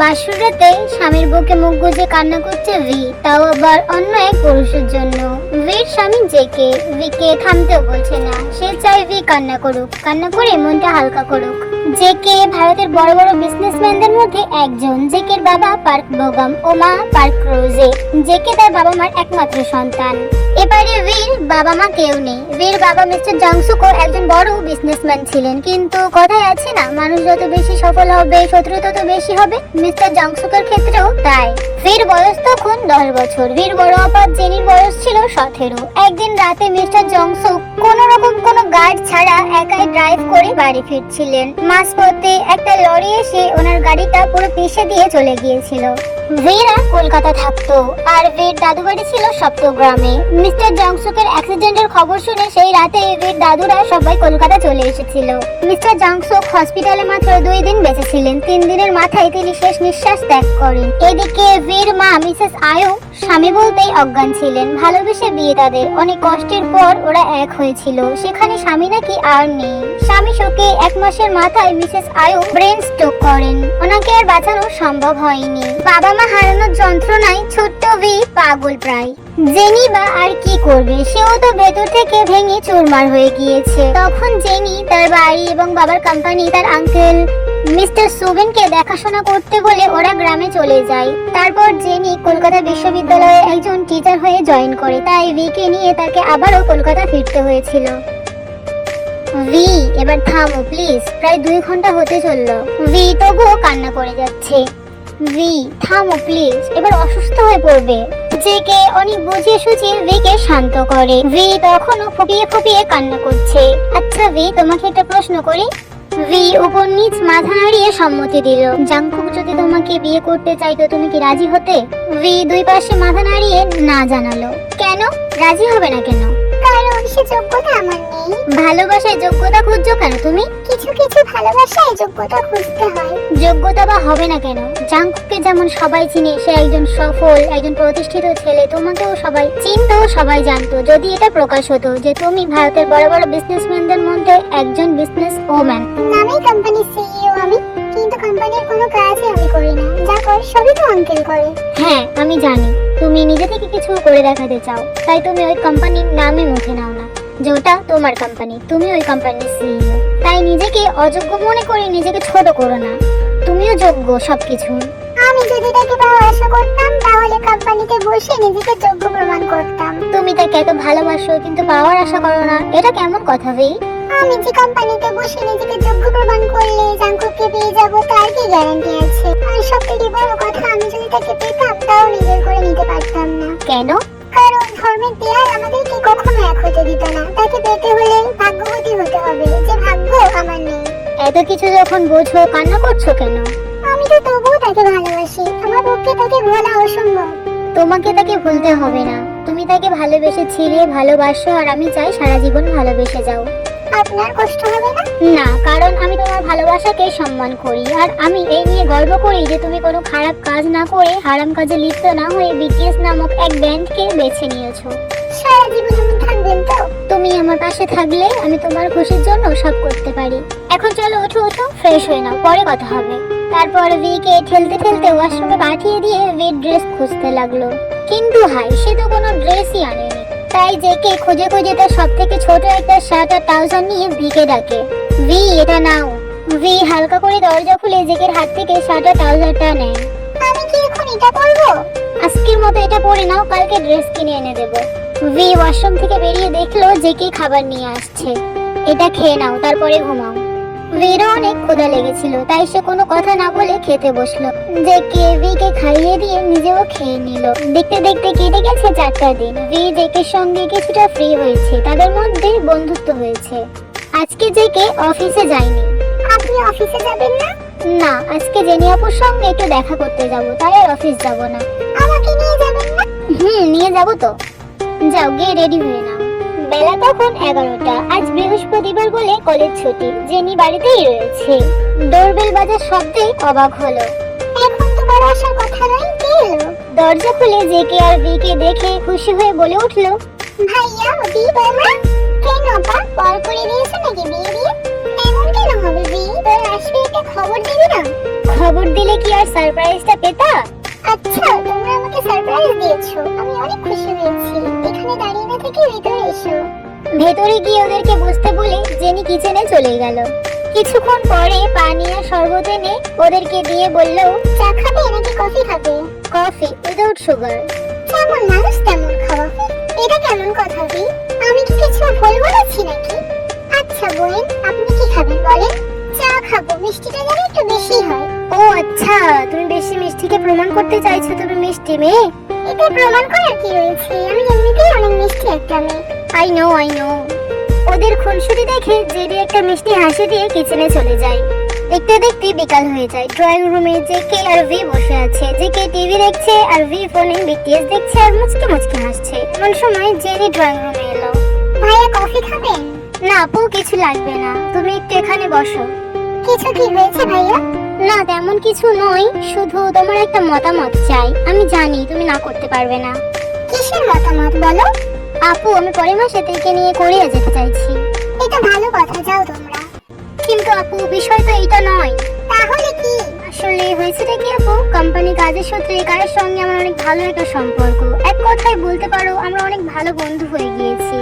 বাসুরাতে স্বামীর বুকে মুখ গুজে কান্না করছে ভি, তাও আবার অন্য এক পুরুষের জন্য। ভির স্বামী জেকে ভিকে থামতেও বলছে না। সে চায় ভি কান্না করুক, কান্না করে মনটা হালকা করুক। জেকে ভারতের বড় বড় বিজনেসম্যানদের মধ্যে একজন। জেকের বাবা পার্ক বোগাম ও মা পার্ক রোজে। তার বাবা মার একমাত্র সন্তান। এবারে বীর বাবা মা কেউ নেই। বাবা মিস্টার একজন বড় বিজনেসম্যান ছিলেন। কিন্তু কথায় আছে না, মানুষ যত বেশি সফল হবে, শত্রু তত বেশি হবে, মিস্টার জংসুকের ক্ষেত্রেও তাই। বীর বয়স তখন দশ বছর। বীর বড় আপাত জেনির বয়স ছিল সতেরো। একদিন রাতে মিস্টার জংসুক কোন রকম কোনো গার্ড ছাড়া একাই ড্রাইভ করে বাড়ি ফিরছিলেন। মাঝপথে একটা লরি এসে ওনার গাড়িটা পুরো পিষে দিয়ে চলে গিয়েছিল। ভীরা কলকাতা থাকতো। আর বীর দাদু বাড়ি ছিল সপ্তগ্রামে। মিস্টার জংসুকের অ্যাক্সিডেন্টের খবর শুনে সেই রাতে বীর দাদুরা সবাই কলকাতা চলে এসেছিল। মিস্টার জংসুক হসপিটালে মাত্র দুই দিন বেঁচেছিলেন তিন দিনের মাথায় তিনি শেষ নিঃশ্বাস ত্যাগ করেন। এদিকে বীর মা মিসেস আয়ু স্বামী বলতেই অজ্ঞান ছিলেন। ভালোবেসে বিয়ে তাদের। অনেক কষ্টের পর ওরা এক হয়েছিল। সেখানে স্বামী নাকি আর নেই। স্বামী শোকে এক মাসের মাথায় মিসেস আয়ু ব্রেন স্ট্রোক করেন। ওনাকে আর বাঁচানো সম্ভব হয়নি। বাবা মা হারানোর যন্ত্রণায় ছোট্ট ভি পাগল প্রায়। জেনি বা আর কি করবে, সেও তো ভেতর থেকে ভেঙে চুরমার হয়ে গিয়েছে। তখন জেনি তার বাড়ি এবং বাবার কোম্পানি তার আঙ্কেল মিস্টার সুবেনকে দেখাশোনা করতে বলে ওরা গ্রামে চলে যায়। তারপর জেনি কলকাতা বিশ্ববিদ্যালয়ে একজন টিচার হয়ে জয়েন করে। তাই ভিকে নিয়ে তাকে আবারও কলকাতা ফিরতে হয়েছিল। ভি, এবার থামো প্লিজ প্রায় দুই ঘণ্টা হতে চলল। ভি তবুও কান্না করে যাচ্ছে। ভি থামো প্লিজ এবার অসুস্থ হয়ে পড়বে। জেকে অনেক বুঝিয়ে সুঝিয়ে ভিকে শান্ত করে। ভি তখনও ফুপিয়ে ফুপিয়ে কান্না করছে। আচ্ছা ভি তোমাকে একটা প্রশ্ন করি? ভি উপর নিচ মাথা নাড়িয়ে সম্মতি দিল। জাংকুক, যদি তোমাকে বিয়ে করতে চাইতো, তুমি কি রাজি হতে? ভি দুই পাশে মাথা নাড়িয়ে না জানালো। কেন? রাজি হবে না কেন? যোগ্যতা আমার নেই। ভালোবাসায় যোগ্যতা খুঁজছো কেন তুমি? কিছু কিছু ভালোবাসায় যোগ্যতা খুঁজতে হয়। যোগ্যতা বা হবে না কেন? জাংকুককে যেমন সবাই চিনে, সে একজন সফল, একজন প্রতিষ্ঠিত ছেলে, তোমাকেও সবাই চিনতো সবাই জানতো। যদি এটা প্রকাশ হতো যে তুমি ভারতের বড় বড় বিজনেসম্যানদের মধ্যে একজন বিজনেস ওম্যান নামে কোম্পানি সিইও আমি, কিন্তু কোম্পানির কোনো কাজই আমি করি না যা সবই তো আঙ্কেল করে। হ্যাঁ আমি জানি। তুমি নিজে থেকে কিছু করে দেখাতে চাও। তাই তুমি ওই কোম্পানির নামে মুখে নাও না। যে ওটা তোমার কোম্পানি তুমি ওই কোম্পানির সিইও তাই নিজেকে অযোগ্য মনে করে নিজেকে ছোট করো না। তুমিও যোগ্য সবকিছু। আমি যদি তাকে আশা করতাম তাহলে কোম্পানিতে বসে নিজেকে যোগ্য প্রমাণ করতাম। তুমি তাকে এত ভালোবাসো কিন্তু পাওয়ার আশা করো না। এটা কেমন কথা ভেই আমি যে কোম্পানিতে বসে নিজেকে যোগ্য প্রমাণ করলে জাঙ্কুককে পেয়ে যাব তার কি গ্যারান্টি আছে? আর সব থেকে বড় কথা আমি যদি তাকে পেতাম তাও নিজের করে নিতে পারতাম না। কেন? কারণ ধর্মের দেয়াল আমাদেরকে কখনো এক হতে দিত না। তাকে পেতে হলে ভাগ্যবতী হতে হবে যে ভাগ্য আমার নেই। এত কিছু যখন বোঝো কান্না করছ কেন? আমি তো তবুও তাকে ভালোবাসি। আমার পক্ষে তাকে ভোলা অসম্ভব। তোমাকে তাকে ভুলতে হবে না। তুমি তাকে ভালোবেসেছিলে ভালোবাসো আর আমি চাই সারা জীবন ভালোবেসে যাও। আপনার কষ্ট হবে না? না, কারণ আমি তোমার ভালোবাসাকে সম্মান করি। আর আমি এই নিয়ে গর্ব করি যে তুমি কোনো খারাপ কাজ না করে হারাম কাজে লিপ্ত না হয়ে বিটিএস নামক এক ব্যান্ডকে বেছে নিয়েছো। সারা জীবন তুমি আমার পাশে থাকলে আমি তোমার খুশির জন্য সব করতে পারি। এখন চলো, ওঠো ওঠো ফ্রেশ হয়ে নাও, পরে কথা হবে। তারপর ভিকে ঠেলতে ঠেলতে ওয়াশরুমে পাঠিয়ে দিয়ে ভি ড্রেস খুঁজতে লাগল। কিন্তু হাই, সে তো কোনো ড্রেসই আনেনি। তাই জেকে খুঁজে খুঁজে তার সব থেকে ছোট একটা শার্ট আর ট্রাউজার নিয়ে ভিকে ডাকে। ভি, এটা নাও। ভি, হালকা করে দরজা খুলে জেকের হাত থেকে শার্ট আর ট্রাউজারটা নেয়। আমি কি এখন এটা পরবো? আজকের মতো এটা পরে নাও, কালকে ড্রেস কিনে এনে দেবো। ভি, ওয়াশরুম থেকে বেরিয়ে দেখল জেকে খাবার নিয়ে আসছে। এটা খেয়ে নাও, তারপরে ঘুমাও। ভিরও অনেক ক্ষুধা লেগেছিল তাই সে কোনো কথা না বলে খেতে বসল। যে কে ভিকে খাইয়ে দিয়ে নিজেও খেয়ে নিল। দেখতে দেখতে কেটে গেছে চারটা দিন। ভি জেকের সঙ্গে কিছুটা ফ্রি হয়েছে তাদের মধ্যে বন্ধুত্ব হয়েছে। আজকে জেকে অফিসে যায়নি। আপনি অফিসে যাবেন না? না আজকে জেনি আপুর সঙ্গে একটু দেখা করতে যাব তাই আর অফিস যাব না। আমাকে নিয়ে যাবেন না? হুম নিয়ে যাব তো। যাও গিয়ে রেডি হয়ে নাও। বেলা তখন এগারোটা। আজ বৃহস্পতিবার বলে কলেজ ছুটি জেনি বাড়িতেই রয়েছে। ডোরবেল বাজার শব্দে অবাক হলো। এখন তো বড় আসার কথা নয় কে এলো? দরজা খুলে জেকে আর বিকে দেখে খুশি হয়ে বলে উঠল ভাইয়া বি বৌমা কেন আপা? পর করে দিয়েছে নাকি বিয়ে দিয়ে? এমন কেন হবে বি? তোর আসবে একটা খবর দিবি না? খবর দিলে কি আর সারপ্রাইজটা পেতা? আচ্ছা তোমরা আমাকে সারপ্রাইজ দিয়েছ। আমি অনেক খুশি হয়েছি। এখানে দাঁড়িয়ে না থেকে ভেতরে এসো। ভেতরে গিয়ে ওদেরকে বসতে বলে জেনি কিচেনে চলে গেল। কিছুক্ষণ পরে পানি শরবত এনে ওদেরকে দিয়ে বলল, চা খাবে নাকি কফি খাবে? কফি উইদাউট সুগার যেমন মানুষ তেমন খাওয়া। এটা কেমন কথা ভি আমি কি কিছু ভুল বলেছি নাকি? আচ্ছা বোন, আপনি কি খাবেন বলেন? চা খাব। মিষ্টিটা যেন একটু বেশি হয়। ও আচ্ছা। তুমি বেশি মিষ্টিকে প্রমাণ করতে চাইছো তুমি মিষ্টি মেয়ে? এটা প্রমাণ করার কি রয়েছে? আমি এমনিতেই অনেক মিষ্টি একটা মেয়ে। আই নো আই নো ওদের খুনসুটি দেখে জেডি একটা মিষ্টি হাসি দিয়ে কিচেনে চলে যায়। দেখতে দেখতে বিকাল হয়ে যায়। ড্রয়িং রুমে যে কে আর ভি বসে আছে, যে কে টিভি দেখছে আর ভি ফোনে বিটিএস দেখছে আর মুচকে মুচকে হাসছে। এমন সময় জেনি ড্রয়িং রুমে এলো। ভাইয়া কফি খাবেন? না, আপু, কিছু লাগবে না। তুমি একটু এখানে বসো। কিছু কি হয়েছে ভাইয়া? না তেমন কিছু নয় শুধু তোমার একটা মতামত চাই। আমি জানি তুমি না করতে পারবে না। কিসের মতামত বলো? আপু আমি পরের মাসে থেকে নিয়ে কোরিয়া যেতে চাইছি। এটা ভালো কথা যাও তোমরা। কিন্তু আপু বিষয় তো এটা নয়। তাহলে কি? আসলে হয়েছেটা কি আপু? কোম্পানি কাজের সূত্রে কারের সঙ্গে আমার অনেক ভালো একটা সম্পর্ক। এক কথায় বলতে পারো, আমরা অনেক ভালো বন্ধু হয়ে গিয়েছি।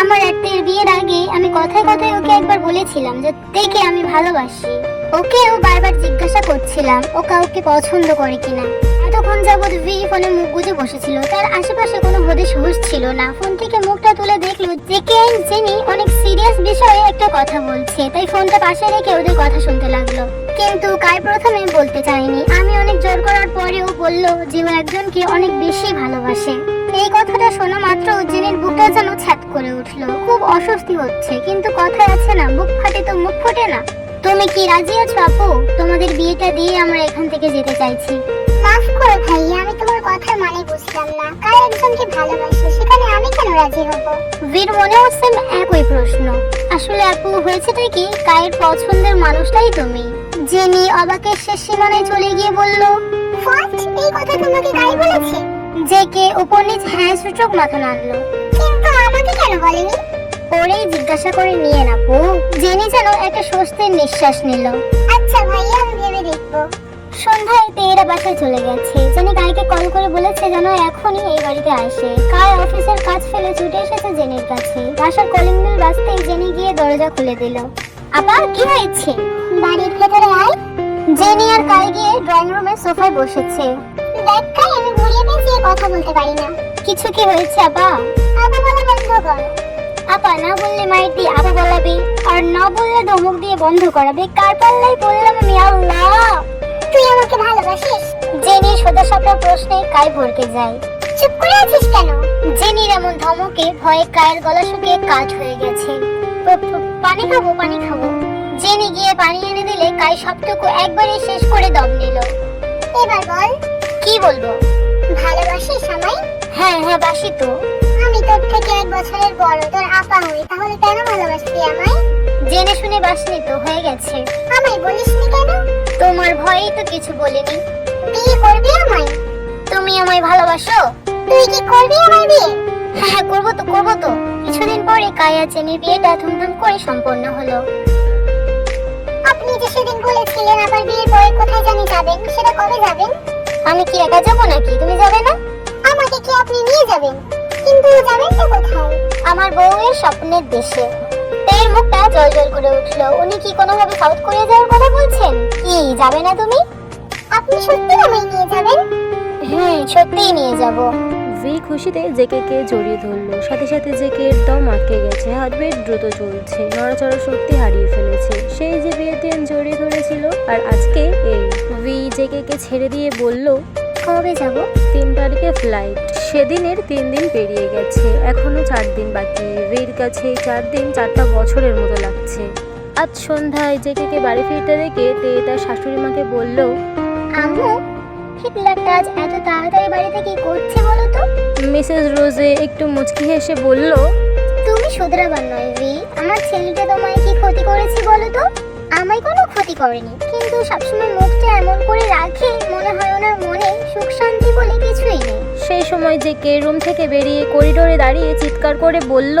আমার একটির বিয়ের আগে আমি কথায় কথায় ওকে একবার বলেছিলাম যে, দেখে আমি ভালোবাসি। ওকেও বারবার জিজ্ঞাসা করছিলাম, ও কাউকে পছন্দ করে কিনা। এতক্ষণ যাবৎ ভি ফোনে মুখ গুজে বসেছিল, তার আশেপাশে কোনো হদিশ হুশ ছিল না। ফোন থেকে মুখটা তুলে দেখল যে কে জেনি অনেক সিরিয়াস বিষয়ে একটা কথা বলছে, তাই ফোনটা পাশে রেখে ওদের কথা শুনতে লাগল। কিন্তু কাই প্রথমে বলতে চাইনি। আমি অনেক জোর করার পরেও বলল যে ও একজনকে অনেক বেশি ভালোবাসে। এই কথাটা শোনা মাত্র জেনির বুকটা যেন ছ্যাত করে উঠল। খুব অস্বস্তি হচ্ছে, কিন্তু কথায় আছে না, বুক ফাটে তো মুখ ফোটে না। তুমি কি রাজি আছো আপু? তোমাদের বিয়েটা দিয়ে আমরা এখান থেকে যেতে চাইছি। মাফ করো ভাইয়া আমি তোমার কথার মানে বুঝলাম না। কার একজনকে ভালোবাসে সেখানে আমি কেন রাজি হব? বীর মনে হচ্ছে একই প্রশ্ন। আসলে আপু হয়েছেটা কি? কায়ের পছন্দের মানুষটাই তুমি। জেনি অবাকের শেষ সীমানায় চলে গিয়ে বলল ফার্স্ট এই কথা তোমাকে কাই বলেছে? যে কে উপর হ্যাঁ সূচক মাথা নাড়লো। কিন্তু আমাকে কেন বলেনি? ওরেই জিজ্ঞাসা করে নিয়ে না পু। জেনে যেন একটা স্বস্তির নিঃশ্বাস নিল। আচ্ছা ভাইয়া আমি ভেবে দেখব। সন্ধ্যায় তেরা বাসায় চলে গেছে। জেনি কাইকে কল করে বলেছে যেন এখনই এই বাড়িতে আসে। কাই অফিসের কাজ ফেলে ছুটে এসেছে জেনির কাছে। বাসার কলিং বেল বাজতেই জেনি গিয়ে দরজা খুলে দিল। আপা কি হয়েছে? বাড়ির ভেতরে আয়। জেনি আর কাই গিয়ে ড্রয়িং রুমের সোফায় বসেছে। দেখ কাই আমি ঘুরিয়ে পেঁচিয়ে কথা বলতে পারি না। কিছু কি হয়েছে আপা? আপা বলা বন্ধ কর। আপা না বললে দিয়ে আপা বলাবি। আর না বললে ধমক দিয়ে বন্ধ করাবে। কার পাল্লাই বললাম আমি আল্লাহ? তুই আমাকে ভালোবাসিস? জেনি সোজা সাপটা প্রশ্নে কাই ভরকে যায়। চুপ করে আছিস কেন? জেনির এমন ধমকে ভয়ে কায়ের গলা শুকিয়ে কাঠ হয়ে গেছে। পানি খাব পানি খাব। জেনি গিয়ে পানি এনে দিলে কাই সবটুকু একবারে শেষ করে দম নিল। এবার বল। কি বলব? ভালোবাসিস আমায়? হ্যাঁ হ্যাঁ বাসি তো। তোর থেকে এক বছরের বড় তোর আপা হই, তাহলে কেন ভালোবাসবি আমায়? জেনে শুনে বাসনি তো হয়ে গেছে। আমায় বলিসনি কেন? তোমার ভয়েই তো কিছু বলিনি। বিয়ে করবি আমায়? তুমি আমায় ভালোবাসো? তুই কি করবি আমার বিয়ে? হ্যাঁ হ্যাঁ করব তো করব তো। কিছুদিন পরে কায়া চেনির বিয়েটা ধুমধাম করে সম্পন্ন হলো। আপনি যে সেদিন বলেছিলেন আবার বিয়ের পরে কোথায় জানি যাবেন, সেটা কবে যাবেন? আমি কি একা যাব নাকি? তুমি যাবে না? আমাকে কি আপনি নিয়ে যাবেন? কিন্তু যাবেন তো কোথায়? আমার বউয়ের স্বপ্নের দেশে। তের মুখটা জল জল করে উঠল। উনি কি কোনোভাবে সাউথ কোরিয়া যাওয়ার কথা বলছেন? কি যাবে না তুমি? আপনি সত্যি আমায় নিয়ে যাবেন? হুম সত্যিই নিয়ে যাব। ভি খুশিতে জেকেকে জড়িয়ে ধরলো সাথে সাথে জেকের দম আটকে গেছে। হার্টবিট দ্রুত চলছে। নড়াচড়ার শক্তি হারিয়ে ফেলেছে। সেই যে বিয়েতে জড়িয়ে ধরেছিল আর আজকে এই ভি জেকেকে ছেড়ে দিয়ে বলল কবে যাব? তিন তারিখে ফ্লাইট সেদিনের তিন দিন পেরিয়ে গেছে। এখনও চার দিন বাকি। রির কাছে চার দিন চারটা বছরের মতো লাগছে। আজ সন্ধ্যায় যে জেকেকে বাড়ি ফিরতে দেখে তে তার শাশুড়ি মাকে বলল আম্মু হিটলারটা আজ এত তাড়াতাড়ি বাড়িতে কি করছে বলো তো? মিসেস রোজে একটু মুচকি হেসে বলল তুমি শুধরাবার নয় ভি আমার ছেলেটা তোমায় কি ক্ষতি করেছে বলো তো? আমায় কোনো ক্ষতি করেনি। কিন্তু সবসময় মুখটা এমন করে রাখে মনে হয় ওনার মনে সুখ শান্তি বলে কিছুই নেই। সেই সময় যে কে রুম থেকে বেরিয়ে করিডোরে দাঁড়িয়ে চিৎকার করে বলল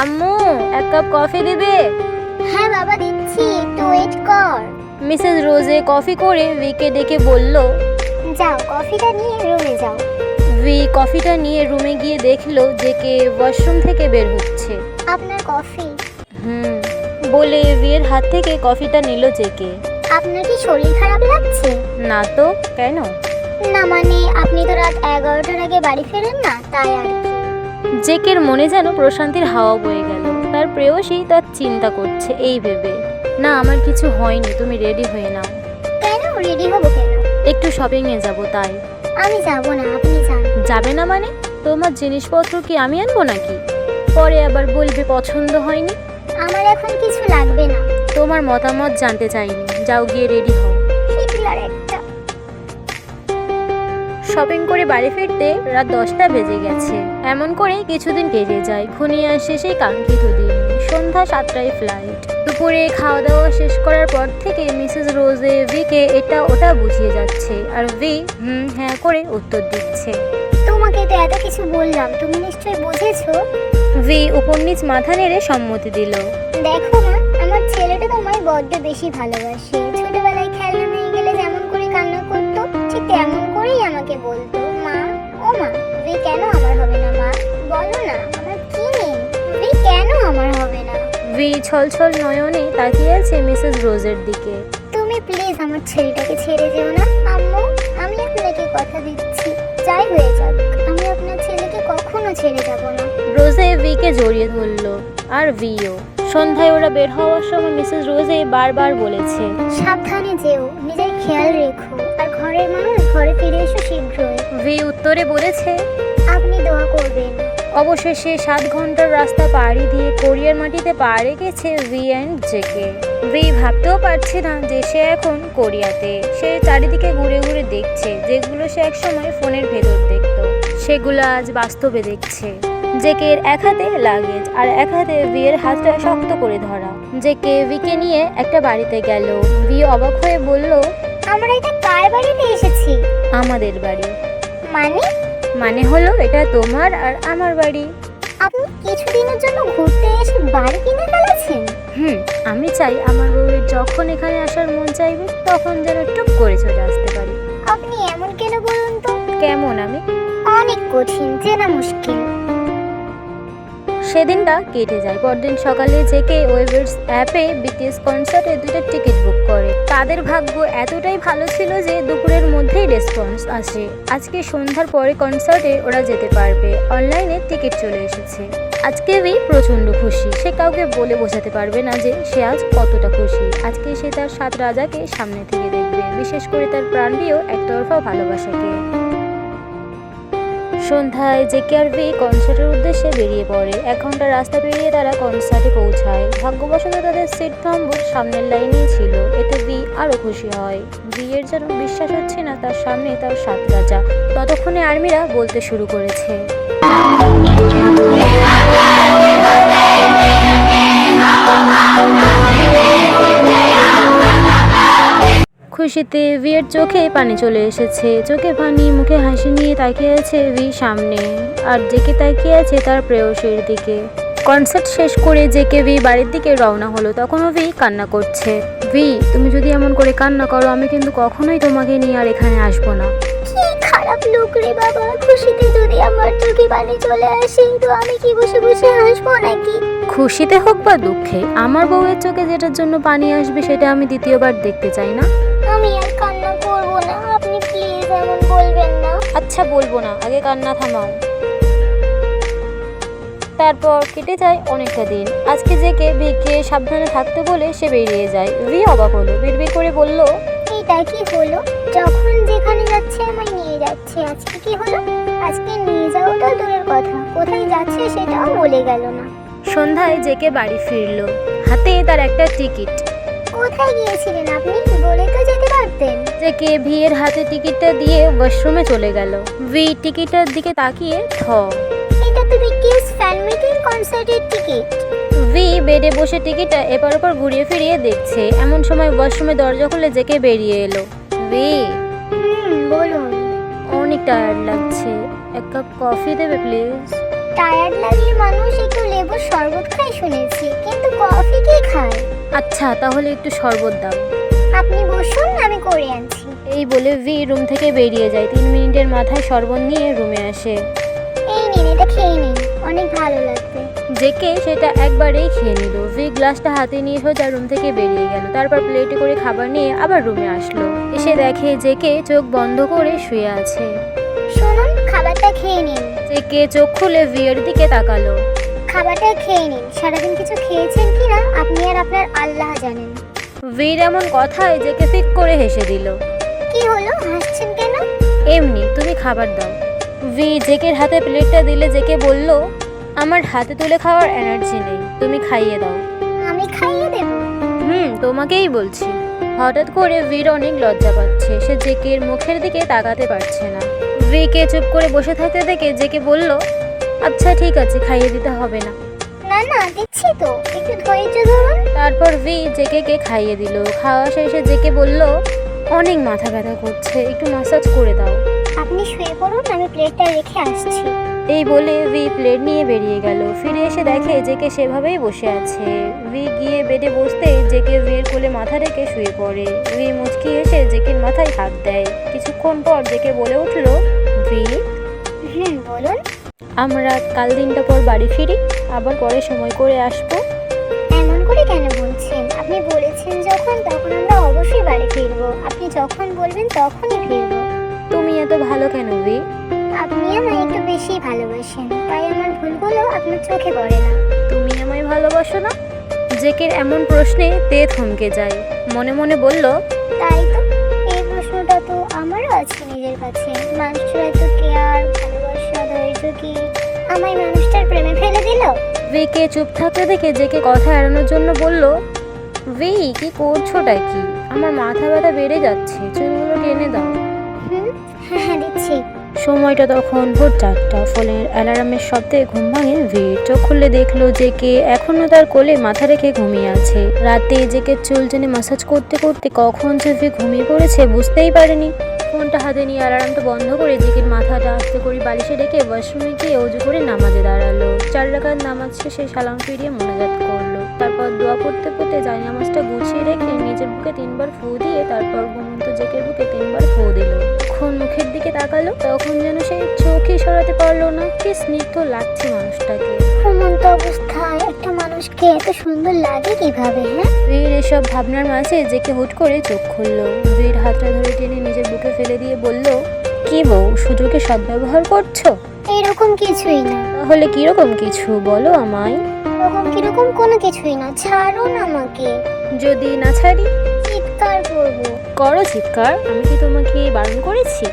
আম্মু এক কাপ কফি দিবে? হ্যাঁ বাবা দিচ্ছি একটু ওয়েট কর। মিসেস রোজে কফি করে ভিকে ডেকে বলল যাও কফিটা নিয়ে রুমে যাও। ভি কফিটা নিয়ে রুমে গিয়ে দেখল যে কে ওয়াশরুম থেকে বের হচ্ছে। আপনার কফি? হুম বলে বিয়ের হাত থেকে কফিটা নিল জেকে। আপনার কি শরীর খারাপ লাগছে? না তো কেন? না মানে আপনি তো রাত এগারোটার আগে বাড়ি ফেরেন না তাই আর কি। জেকের মনে যেন প্রশান্তির হাওয়া বয়ে গেল। তার প্রেয়সী তার চিন্তা করছে এই ভেবে। না আমার কিছু হয়নি তুমি রেডি হয়ে নাও। কেন? রেডি হব কেন? একটু শপিংয়ে যাব তাই। আমি যাব না আপনি যান। যাবে না মানে? তোমার জিনিসপত্র কি আমি আনব নাকি? পরে আবার বলবে পছন্দ হয়নি। আমার এখন কিছু লাগবে না। তোমার মতামত জানতে চাইনি। যাও গিয়ে রেডি হও। হিটলার একটা। শপিং করে বাড়ি ফিরতে রাত দশটা বেজে গেছে। এমন করে কিছুদিন কেটে যায়। ঘনিয়ে আসে সেই কাঙ্ক্ষিত দিন। সন্ধ্যা সাতটায় ফ্লাইট দুপুরে খাওয়া দাওয়া শেষ করার পর থেকে মিসেস রোজে ভিকে এটা ওটা বুঝিয়ে যাচ্ছে। আর ভি হুম হ্যাঁ করে উত্তর দিচ্ছে। তোমাকে তো এত কিছু বললাম। তুমি নিশ্চয়ই বুঝেছ ভি উপর নিচ মাথা নেড়ে সম্মতি দিল। দেখো মা আমার ছেলেটা তোমায় বড্ড বেশি ভালোবাসে। ছোটবেলায় খেলনা নিয়ে গেলে যেমন করে কান্না করতো ঠিক তেমন করেই আমাকে বলতো মা ও মা ভি কেন আমার হবে না মা? বলো না আমার কি নেই? ভি কেন আমার হবে না? ভি ছলছল নয়নে তাকিয়ে আছে মিসেস রোজের দিকে। তুমি প্লিজ আমার ছেলেটাকে ছেড়ে যেও না আম্মু। আমি আপনাকে কথা দিচ্ছি। যাই হয়ে ছেলেকে কখনো ছেড়ে যাব না। রোজে ভিকে জড়িয়ে ধরলো। আর ভিও সন্ধ্যায় ওরা বের হওয়ার সময় মিসেস রোজে বারবার বলেছে। সাবধানে যেও নিজের খেয়াল রেখো। আর ঘরের মানুষ ঘরে ফিরে এসো শীঘ্রই। ভি উত্তরে বলেছে আপনি দোয়া করবেন। অবশেষে সাত ঘণ্টার রাস্তা পাড়ি দিয়ে কোরিয়ার মাটিতে পা রেখেছে ভি অ্যান্ড জেকে ভি ভাবতেও পারছে না যে সে এখন কোরিয়াতে। সে চারিদিকে ঘুরে ঘুরে দেখছে যেগুলো সে একসময় ফোনের ভেতর দেখতো। সেগুলো আজ বাস্তবে দেখছে। জেকের এক হাতে লাগেজ আর এক হাতে বিয়ের হাতটা শক্ত করে ধরা। জেকে ভিকে নিয়ে একটা বাড়িতে গেল। ভি অবাক হয়ে বলল আমরা এটা কার বাড়িতে এসেছি? আমাদের বাড়ি। মানে? মানে হলো এটা তোমার আর আমার বাড়ি। আপনি কিছুদিনের জন্য ঘুরতে এসে বাড়ি কিনে ফেলেছেন? হুম আমি চাই আমার বউয়ের যখন এখানে আসার মন চাইবে তখন যেন টুক করে চলে আসতে পারি। আপনি এমন কেন বলুন তো? কেমন আমি? অনেক কঠিন, চেনা মুশকিল। সেদিনটা কেটে যায়। পরদিন সকালে জেকে ওয়েবার্স অ্যাপে বিটিএস কনসার্টে দুটো টিকিট বুক করে। তাদের ভাগ্য এতটাই ভালো ছিল যে দুপুরের মধ্যেই রেসপন্স আসে। আজকে সন্ধ্যার পরে কনসার্টে ওরা যেতে পারবে। অনলাইনে টিকিট চলে এসেছে। আজকে ভি প্রচণ্ড খুশি। সে কাউকে বলে বোঝাতে পারবে না যে সে আজ কতটা খুশি। আজকে সে তার সাত রাজাকে সামনে থেকে দেখবে। বিশেষ করে তার প্রাণপ্রিয় একতরফা ভালোবাসাকে। সন্ধ্যায় জেকে আর ভি কনসার্টের উদ্দেশ্যে বেরিয়ে পড়ে। এক ঘণ্টা রাস্তা পেরিয়ে তারা কনসার্টে পৌঁছায়। ভাগ্যবশত তাদের সিট নম্বর সামনের লাইনেই ছিল। এতে ভি আরও খুশি হয়। বিয়ের যেন বিশ্বাস হচ্ছে না, তার সামনে তার সাত রাজা। ততক্ষণে আর্মিরা বলতে শুরু করেছে। খুশিতে ভিয়ের চোখে পানি চলে এসেছে। চোখে পানি মুখে হাসি নিয়ে তাকিয়ে আছে ভি সামনে। আর জেকে তাকিয়ে আছে তার প্রেয়সীর দিকে। কনসার্ট শেষ করে জেকে ভি বাড়ির দিকে রওনা হলো তখনও ভি কান্না করছে। ভি তুমি যদি এমন করে কান্না করো আমি কিন্তু কখনোই তোমাকে নিয়ে আর এখানে আসব না। খারাপ লোক রে বাবা খুশিতে যদি আমার চোখে পানি চলে আসে তো আমি কি বসে বসে হাসবো নাকি? খুশিতে হোক বা দুঃখে আমার বউয়ের চোখে যেটার জন্য পানি আসবে সেটা আমি দ্বিতীয়বার দেখতে চাই না। আমি আর কান্না করব না। আপনি প্লিজ এমন বলবেন না। আচ্ছা বলব না। আগে কান্না থামাও। তারপর কেটে যায় অনেকটা দিন। আজকে জেকে ভিকে সাবধানে থাকতে বলে সে বেরিয়ে যায়। ভি অবাক হলো বিড়বিড় করে বলল এটা কি হলো? যখন যেখানে যাচ্ছে আমায় নিয়ে যাচ্ছে। আজকে কি হলো? আজকে নিয়ে যাওয়াটা দূরের কথা। কোথায় যাচ্ছে সেটাও বলে গেল না। সন্ধ্যায় জেকে বাড়ি ফিরলো। হাতে তার একটা টিকিট। কোথায় গিয়েছিলেন আপনি বলে তো যেতে পারতেন? জেকে ভি এর হাতে টিকিটটা দিয়ে ওয়াশরুমে চলে গেল। ভি টিকিটটার দিকে তাকিয়ে থ। এটা তো বিটিএস ফ্যান মিটিং কনসার্টের টিকিট। ভি বেডে বসে টিকিটটা এপার ওপর ঘুরিয়ে ফিরিয়ে দেখছে। এমন সময় ওয়াশরুমে দরজা খুলে জেকে বেরিয়ে এলো। ভি। বলুন। অনেক টায়ার্ড লাগছে। এক কাপ কফি দেবে প্লিজ টায়ার্ড লাগলে মানুষ একটু লেবুর শরবত খায় শুনেছি। কফি কে খায় আচ্ছা তাহলে একটু শরবত দাও। আপনি বসুন আমি করে আনছি। এই বলে ভি রুম থেকে বেরিয়ে যায়। তিন মিনিটের মাথায় শরবত নিয়ে রুমে আসে। এই নিন এটা খেয়ে নিন। অনেক ভালো লাগবে। জেকে সেটা একবারেই খেয়ে নিল। ভি গ্লাসটা হাতে নিয়ে সোজা রুম থেকে বেরিয়ে গেল। তারপর প্লেটে করে খাবার নিয়ে আবার রুমে আসলো। এসে দেখে জেকে চোখ বন্ধ করে শুয়ে আছে। শুনুন খাবারটা খেয়ে নিন। জেকে চোখ খুলে ভিয়ের দিকে তাকালো। খাবারটা খেয়ে নিন। সারাদিন কিছু খেয়েছেন কিনা আপনি আর আপনার আল্লাহ জানেন। ভির এমন কথায় জেকে ফিক করে হেসে দিল। কি হলো? হাসছেন কেন? এমনি তুমি খাবার দাও। ভি জেকের হাতে প্লেটটা দিলে জেকে বলল আমার হাতে তুলে খাওয়ার এনার্জি নেই তুমি খাইয়ে দাও। আমি খাইয়ে দেব? হুম তোমাকেই বলছি। হঠাৎ করে ভির অনেক লজ্জা পাচ্ছে। সে জেকের মুখের দিকে তাকাতে পারছে না। ভিকে চুপ করে বসে থাকতে দেখে জেকে বলল আচ্ছা ঠিক আছে খাইয়ে দিতে হবে না। না না দিচ্ছি তো। একটু ধৈর্য ধরুন তারপর ভি জেকেকে খাইয়ে দিল। খাওয়া শেষে জেকে বলল অনেক মাথা ব্যথা করছে একটু মাসাজ করে দাও। আপনি শুয়ে পড়ুন আমি প্লেটটা রেখে আসছি। এই বলে ভি প্লেট নিয়ে বেরিয়ে গেল। ফিরে এসে দেখে জেকে সেভাবেই বসে আছে। ভি গিয়ে বেডে বসতে জেকে ভির কোলে মাথা রেখে শুয়ে পড়ে। ভি মুচকি এসে জেকের মাথায় হাত দেয়। কিছুক্ষণ পর জেকে বলে উঠল ভি? হুম বলুন। আমরা কাল দিনটা পর বাড়ি ফিরি আবার পরে সময় করে আসব। এমন করে কেন বলছেন? আপনি বলেছেন যখন তখন আমরা অবশ্যই বাড়ি ফিরবো। আপনি যখন বলবেন তখনই ফিরবো। তুমি এত ভালো কেন ভি আপনি আমায় একটু বেশি ভালোবাসেন তাই আমার ভুলগুলো আপনার চোখে পড়ে না। তুমি আমায় ভালোবাসো না? জেকের এমন প্রশ্নে তে থমকে যায়। মনে মনে বলল তাই তো এই প্রশ্নটা তো আমারও আছে নিজের কাছে। মানুষের এত কেয়ার ভালোবাসা ধৈর্য কি আমায় মানুষটার প্রেমে ফেলে দিল? ভিকে চুপ থাকতে দেখে জেকে কথা এড়ানোর জন্য বলল? ভি কি করছোটা কি? আমার মাথা ব্যথা বেড়ে যাচ্ছে চুলগুলো টেনে দাও। হ্যাঁ দিচ্ছি। সময়টা তখন ভোর চারটা ফোনের অ্যালার্মের শব্দে ঘুম ভাঙে ভিড় চোখ খুলে দেখল যে কে এখনও তার কোলে মাথা রেখে ঘুমিয়ে আছে। রাতে জেকে চুল টেনে মাসাজ করতে করতে কখন যে ভি ঘুমিয়ে পড়েছে বুঝতেই পারেনি। ফোনটা হাতে নিয়ে অ্যালার্মটা বন্ধ করে জেকের মাথাটা আস্তে করে বালিশে ডেকে ওয়াশরুমে গিয়ে অজু করে নামাজে দাঁড়াল। চার রাখার নামাজ শেষে সালাম ফিরিয়ে মোনাজাত করল। তারপর দোয়া পড়তে পড়তে জানি নামাজটা গুছিয়ে রেখে নিজের বুকে তিনবার ফু দিয়ে তারপর ঘুমন্ত জেকের বুকে তিনবার ফু দিল। যখন মুখের দিকে তাকালো তখন যেন সে চোখে সরাতে পারল না কি স্নিগ্ধ লাগছে মানুষটাকে। ঘুমন্ত অবস্থায় একটা মানুষকে এত সুন্দর লাগে কীভাবে হ্যাঁ? বীর এসব ভাবনার মাঝে জেকে হুট করে চোখ খুললো। বীর হাতটা ধরে টেনে নিজের বুকে ফেলে দিয়ে বলল কি বউ সুযোগে সদ্ব্যবহার করছ? এরকম কিছুই না। তাহলে কীরকম কিছু বলো আমায়। এরকম কীরকম কোনো কিছুই না ছাড়ুন আমাকে। যদি না ছাড়ি? চিৎকার করব। করো চিৎকার। আমি কি তোমাকে বারণ করেছি?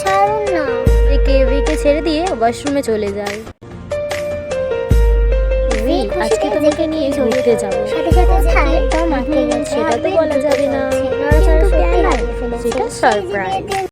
ছাড়ুন না। একে ভিকে ছেড়ে দিয়ে ওয়াশরুমে চলে যায় আজকে তোমাকে নিয়ে ঘুরতে যাব। সেটা তো বলা যাবে না। সেটা। বিয়েতে